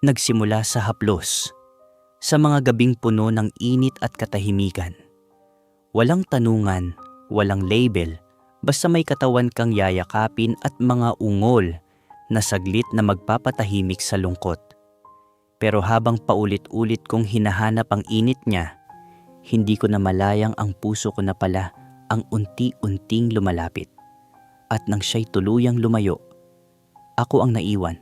nagsimula sa haplos, sa mga gabing puno ng init at katahimikan. Walang tanungan, walang label, basta may katawan kang yayakapin at mga ungol na saglit na magpapatahimik sa lungkot. Pero habang paulit-ulit kong hinahanap ang init niya, hindi ko na malayang ang puso ko na pala ang unti-unting lumalapit. At nang siya'y tuluyang lumayo, ako ang naiwan,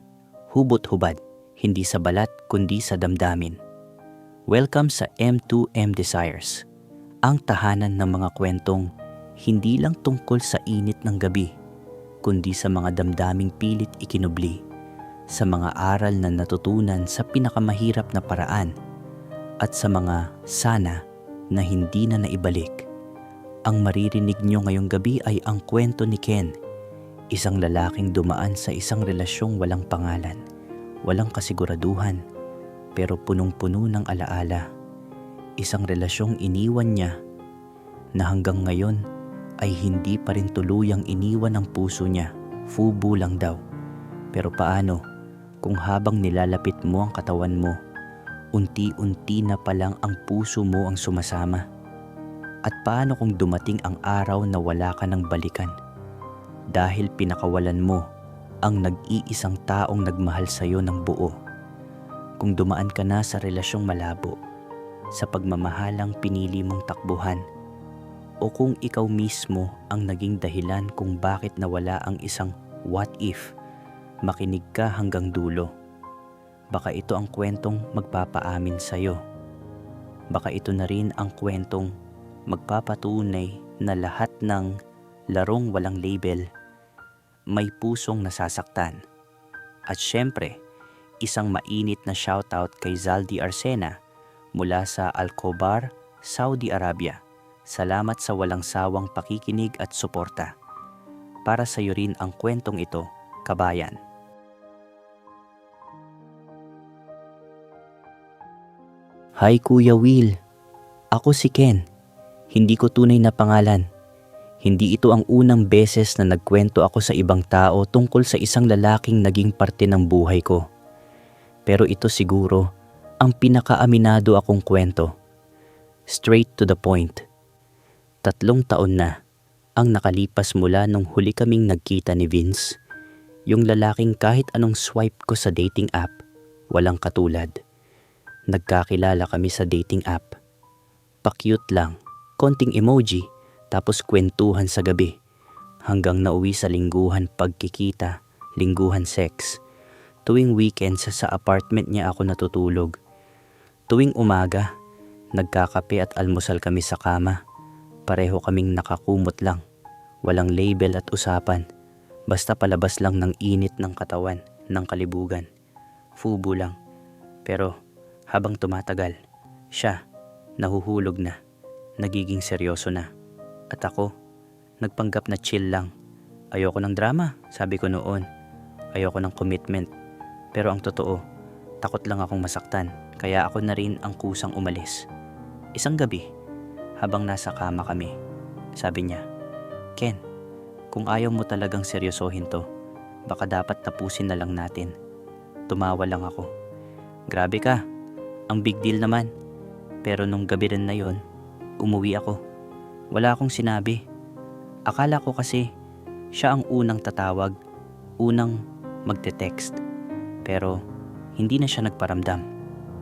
hubot-hubad, hindi sa balat kundi sa damdamin. Welcome sa M2M Desires, ang tahanan ng mga kwentong hindi lang tungkol sa init ng gabi, kundi sa mga damdaming pilit ikinubli, sa mga aral na natutunan sa pinakamahirap na paraan, at sa mga sana na hindi na naibalik. Ang maririnig nyo ngayong gabi ay ang kwento ni Ken, isang lalaking dumaan sa isang relasyong walang pangalan, walang kasiguraduhan, pero punong-puno ng alaala. Isang relasyong iniwan niya na hanggang ngayon ay hindi pa rin tuluyang iniwan ang puso niya, fubu lang daw. Pero paano kung habang nilalapit mo ang katawan mo, unti-unti na palang ang puso mo ang sumasama? At paano kung dumating ang araw na wala ka ng balikan? Dahil pinakawalan mo ang nag-iisang taong nagmahal sa iyo ng buo. Kung dumaan ka na sa relasyong malabo, sa pagmamahalang pinili mong takbuhan, o kung ikaw mismo ang naging dahilan kung bakit nawala ang isang what if, makinig ka hanggang dulo. Baka ito ang kwentong magpapaamin sa iyo. Baka ito na rin ang kwentong magpapatunay na lahat ng larong walang label may pusong nasasaktan. At syempre, isang mainit na shoutout kay Zaldi Arsena mula sa Alcobar, Saudi Arabia. Salamat sa walang sawang pakikinig at suporta. Para sa iyo rin ang kwentong ito, kabayan. Hi Kuya Will, ako si Ken. Hindi ko tunay na pangalan. Hindi ito ang unang beses na nagkwento ako sa ibang tao tungkol sa isang lalaking naging parte ng buhay ko. Pero ito siguro ang pinakaaminado akong kwento. Straight to the point. Tatlong taon na ang nakalipas mula nung huli kaming nagkita ni Vince. Yung lalaking kahit anong swipe ko sa dating app, walang katulad. Nagkakilala kami sa dating app. Pa-cute lang, konting emoji, tapos kwentuhan sa gabi. Hanggang nauwi sa lingguhan pagkikita, lingguhan sex. Tuwing weekend sa, sa apartment niya ako natutulog. Tuwing umaga, nagkakape at almusal kami sa kama. Pareho kaming nakakumot lang. Walang label at usapan. Basta palabas lang ng init ng katawan, ng kalibugan. Fubo lang. Pero habang tumatagal, siya, nahuhulog na, nagiging seryoso na. At ako, nagpanggap na chill lang. Ayoko ng drama, sabi ko noon. Ayoko ng commitment. Pero ang totoo, takot lang akong masaktan, kaya ako na rin ang kusang umalis. Isang gabi, habang nasa kama kami, sabi niya, Ken, kung ayaw mo talagang seryosohin to, baka dapat tapusin na lang natin. Tumawa lang ako. Grabe ka, ang big deal naman. Pero nung gabi rin na yon, umuwi ako. Wala akong sinabi. Akala ko kasi siya ang unang tatawag, unang magte-text. Pero hindi na siya nagparamdam.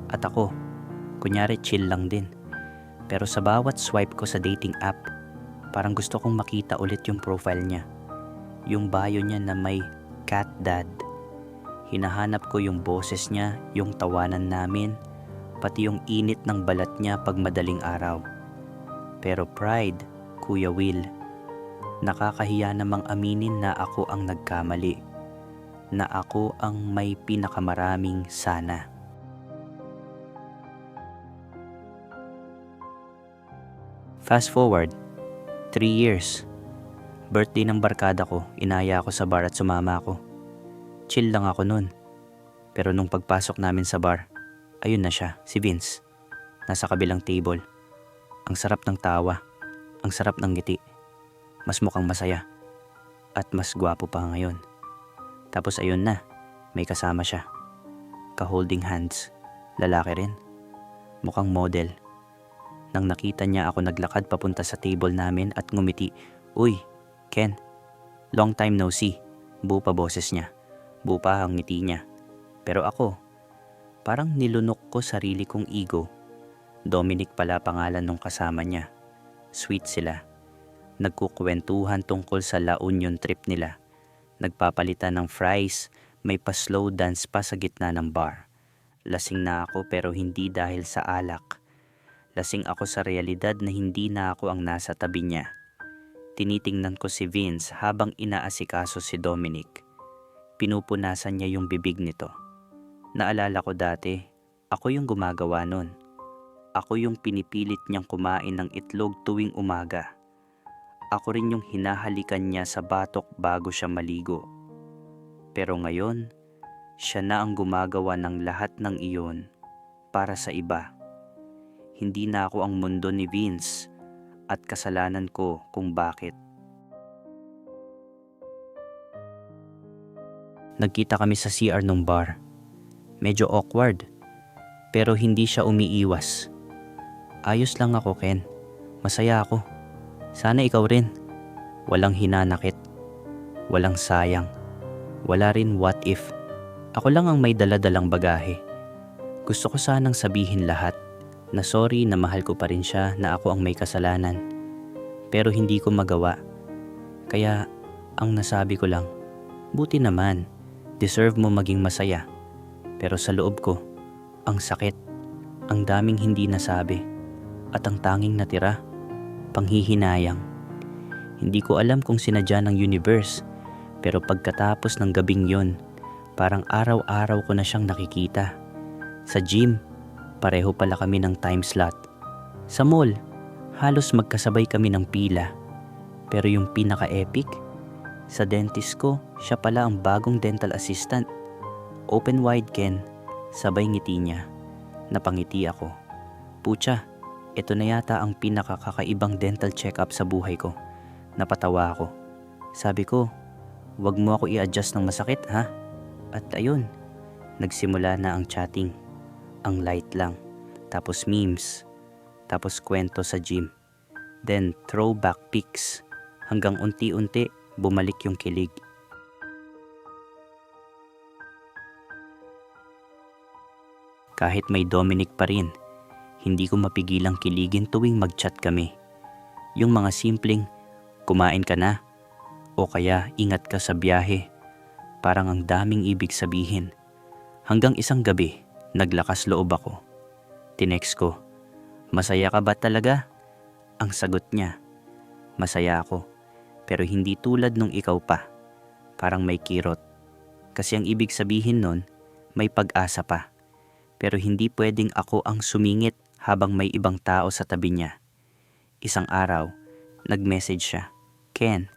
At ako, kunyari chill lang din. Pero sa bawat swipe ko sa dating app, parang gusto kong makita ulit yung profile niya. Yung bio niya na may cat dad. Hinahanap ko yung boses niya, yung tawanan namin, pati yung init ng balat niya pag madaling araw. Pero pride, Kuya Will, nakakahiya namang aminin na ako ang nagkamali, na ako ang may pinakamaraming sana. Fast forward, 3 years. Birthday ng barkada ko, inaya ako sa bar at sumama ako. Chill lang ako nun. Pero nung pagpasok namin sa bar, ayun na siya, si Vince. Nasa kabilang table. Ang sarap ng tawa. Ang sarap ng ngiti. Mas mukhang masaya. At mas gwapo pa ngayon. Tapos ayun na, may kasama siya. ka-holding hands. Lalaki rin. Mukhang model. Nang nakita niya ako naglakad papunta sa table namin at ngumiti, Uy, Ken, long time no see. Buo pa boses niya. Buo pa ang ngiti niya. Pero ako, parang nilunok ko sarili kong ego. Dominic pala pangalan nung kasama niya. Sweet sila. Nagkukwentuhan tungkol sa La Union trip nila. Nagpapalitan ng fries, may pa-slow dance pa sa gitna ng bar. Lasing na ako pero hindi dahil sa alak. Lasing ako sa realidad na hindi na ako ang nasa tabi niya. Tinitingnan ko si Vince habang inaasikaso si Dominic. Pinupunasan niya yung bibig nito. Naalala ko dati, ako yung gumagawa nun. Ako yung pinipilit niyang kumain ng itlog tuwing umaga. Ako rin yung hinahalikan niya sa batok bago siya maligo. Pero ngayon, siya na ang gumagawa ng lahat ng iyon para sa iba. Hindi na ako ang mundo ni Vince at kasalanan ko kung bakit. Nagkita kami sa CR nung bar. Medyo awkward, pero hindi siya umiiwas. Ayos lang ako, Ken. Masaya ako. Sana ikaw rin. Walang hinanakit. Walang sayang. Wala rin what if. Ako lang ang may daladalang bagahe. Gusto ko sanang sabihin lahat na sorry na mahal ko pa rin siya na ako ang may kasalanan. Pero hindi ko magawa. Kaya ang nasabi ko lang, buti naman, deserve mo maging masaya. Pero sa loob ko, ang sakit, ang daming hindi nasabi, at ang tanging natira, panghihinayang. Hindi ko alam kung sinadya ng universe, pero pagkatapos ng gabing yon, parang araw-araw ko na siyang nakikita. Sa gym, pareho pala kami ng time slot. Sa mall, halos magkasabay kami ng pila. Pero yung pinaka-epic, sa dentist ko, siya pala ang bagong dental assistant. Open wide Ken, sabay ngiti niya. Napangiti ako. Pucha, ito na yata ang pinakakakaibang dental check-up sa buhay ko. Napatawa ako. Sabi ko, wag mo ako i-adjust ng masakit ha? At ayun, nagsimula na ang chatting. Ang light lang. Tapos memes. Tapos kwento sa gym. Then throwback pics. Hanggang unti-unti bumalik yung kilig. Kahit may Dominic pa rin, hindi ko mapigilang kiligin tuwing mag-chat kami. Yung mga simpleng, kumain ka na, o kaya ingat ka sa biyahe. Parang ang daming ibig sabihin. Hanggang isang gabi, naglakas loob ako. Tinext ko, masaya ka ba talaga? Ang sagot niya, masaya ako, pero hindi tulad nung ikaw pa. Parang may kirot. Kasi ang ibig sabihin nun, may pag-asa pa. Pero hindi pwedeng ako ang sumingit habang may ibang tao sa tabi niya. Isang araw, nag-message siya, Ken,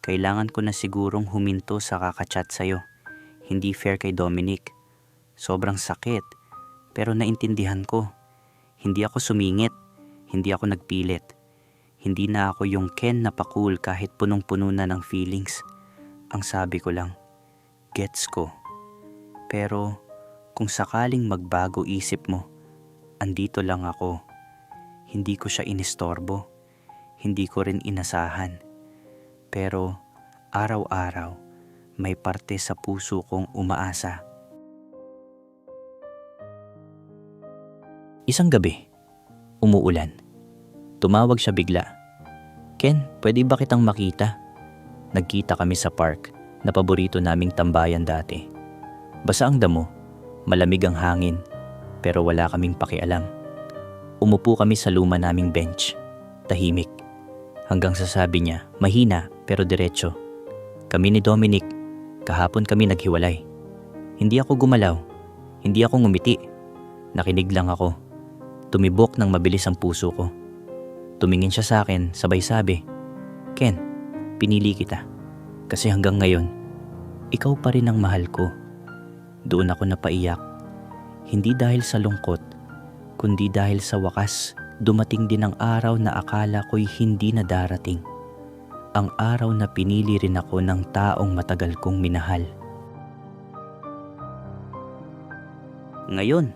kailangan ko na sigurong huminto sa kakachat sa'yo. Hindi fair kay Dominic. Sobrang sakit, pero naintindihan ko. Hindi ako sumingit, hindi ako nagpilit. Hindi na ako yung Ken na pakul kahit punong-puno na ng feelings. Ang sabi ko lang, gets ko. Pero kung sakaling magbago isip mo, andito lang ako. Hindi ko siya inistorbo. Hindi ko rin inasahan. Pero araw-araw may parte sa puso kong umaasa. Isang gabi, umuulan. Tumawag siya bigla. Ken, pwede ba kitang makita? Nagkita kami sa park na paborito naming tambayan dati. Basa ang damo, malamig ang hangin, pero wala kaming pakialam. Umupo kami sa luma naming bench, tahimik. Hanggang sasabi niya, mahina pero diretso. Kami ni Dominic, kahapon kami naghiwalay. Hindi ako gumalaw, hindi ako ngumiti. Nakinig lang ako. Tumibok ng mabilis ang puso ko. Tumingin siya sa akin, sabay sabi, Ken, pinili kita. Kasi hanggang ngayon, ikaw pa rin ang mahal ko. Doon ako napaiyak. Hindi dahil sa lungkot, kundi dahil sa wakas, dumating din ang araw na akala ko'y hindi na darating. Ang araw na pinili rin ako ng taong matagal kong minahal. Ngayon,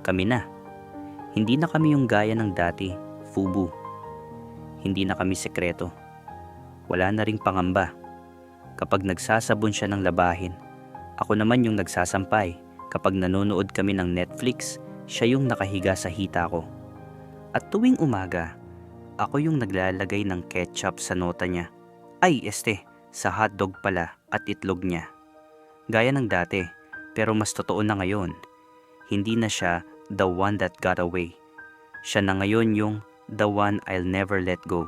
kami na. Hindi na kami yung gaya ng dati, Fubu. Hindi na kami sekreto. Wala na ring pangamba. Kapag nagsasabon siya ng labahin, ako naman yung nagsasampay. Kapag nanonood kami ng Netflix, siya yung nakahiga sa hita ko. At tuwing umaga, ako yung naglalagay ng ketchup sa nota niya. Ay, este, sa hotdog pala at itlog niya. Gaya ng dati, pero mas totoo na ngayon. Hindi na siya the one that got away. Siya na ngayon yung the one I'll never let go.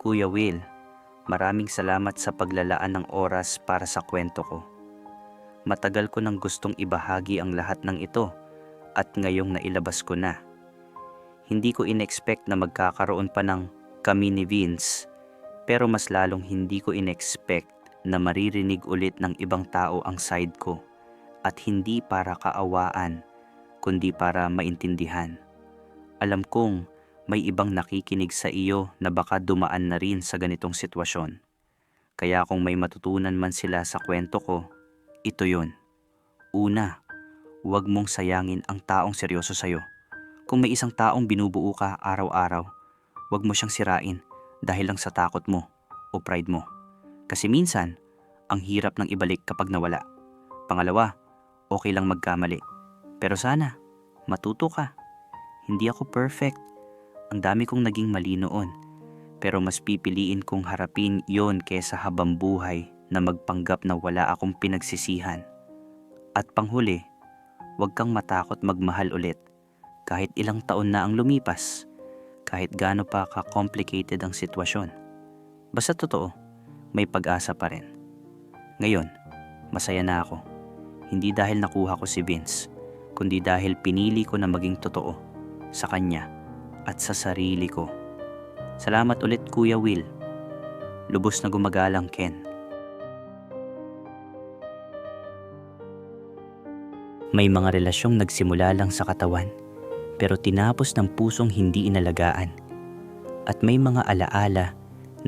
Kuya Will, maraming salamat sa paglalaan ng oras para sa kwento ko. Matagal ko nang gustong ibahagi ang lahat ng ito at ngayong nailabas ko na. Hindi ko inexpect na magkakaroon pa ng kami ni Vince, pero mas lalong hindi ko inexpect na maririnig ulit ng ibang tao ang side ko at hindi para kaawaan, kundi para maintindihan. Alam kong may ibang nakikinig sa iyo na baka dumaan na rin sa ganitong sitwasyon. Kaya kung may matutunan man sila sa kwento ko, ito yon. Una, huwag mong sayangin ang taong seryoso sa'yo. Kung may isang taong binubuo ka araw-araw, huwag mo siyang sirain dahil lang sa takot mo o pride mo. Kasi minsan, ang hirap ng ibalik kapag nawala. Pangalawa, okay lang magkamali. Pero sana, matuto ka. Hindi ako perfect. Ang dami kong naging mali noon. Pero mas pipiliin kong harapin yon kesa habang buhay na magpanggap na wala akong pinagsisihan. At panghuli, huwag kang matakot magmahal ulit kahit ilang taon na ang lumipas, kahit gaano pa ka-complicated ang sitwasyon. Basta totoo, may pag-asa pa rin. Ngayon, masaya na ako. Hindi dahil nakuha ko si Vince, kundi dahil pinili ko na maging totoo sa kanya at sa sarili ko. Salamat ulit Kuya Will. Lubos na gumagalang Ken. May mga relasyong nagsimula lang sa katawan, pero tinapos ng pusong hindi inalagaan. At may mga alaala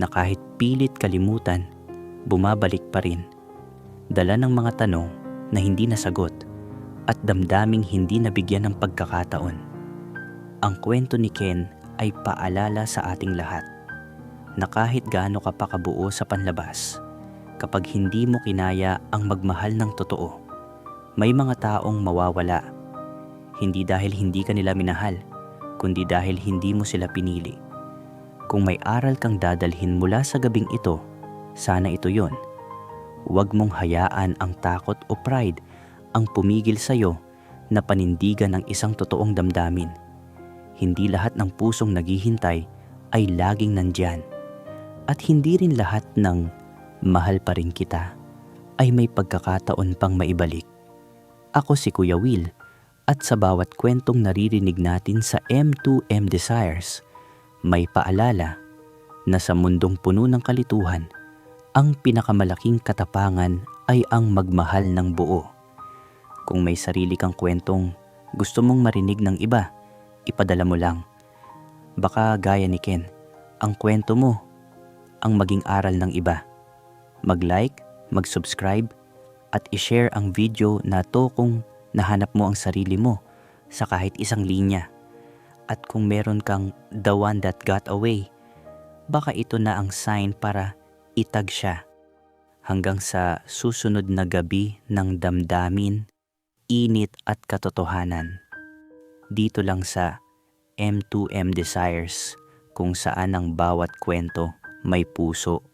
na kahit pilit kalimutan, bumabalik pa rin. Dala ng mga tanong na hindi nasagot at damdaming hindi nabigyan ng pagkakataon. Ang kwento ni Ken ay paalala sa ating lahat na kahit gaano ka pa kabuo sa panlabas, kapag hindi mo kinaya ang magmahal ng totoo, may mga taong mawawala. Hindi dahil hindi ka nila minahal, kundi dahil hindi mo sila pinili. Kung may aral kang dadalhin mula sa gabing ito, sana ito yon. Huwag mong hayaan ang takot o pride ang pumigil sa'yo na panindigan ang isang totoong damdamin. Hindi lahat ng pusong naghihintay ay laging nandyan. At hindi rin lahat ng mahal pa rin kita ay may pagkakataon pang maibalik. Ako si Kuya Will at sa bawat kwentong naririnig natin sa M2M Desires, may paalala na sa mundong puno ng kalituhan, ang pinakamalaking katapangan ay ang magmahal ng buo. Kung may sarili kang kwentong gusto mong marinig ng iba, ipadala mo lang. Baka gaya ni Ken, ang kwento mo ang maging aral ng iba. Mag-like, mag-subscribe, at i-share ang video na to kung nahanap mo ang sarili mo sa kahit isang linya. At kung meron kang the one that got away, baka ito na ang sign para itag siya. Hanggang sa susunod na gabi ng damdamin, init at katotohanan. Dito lang sa M2M Desires kung saan ang bawat kwento may puso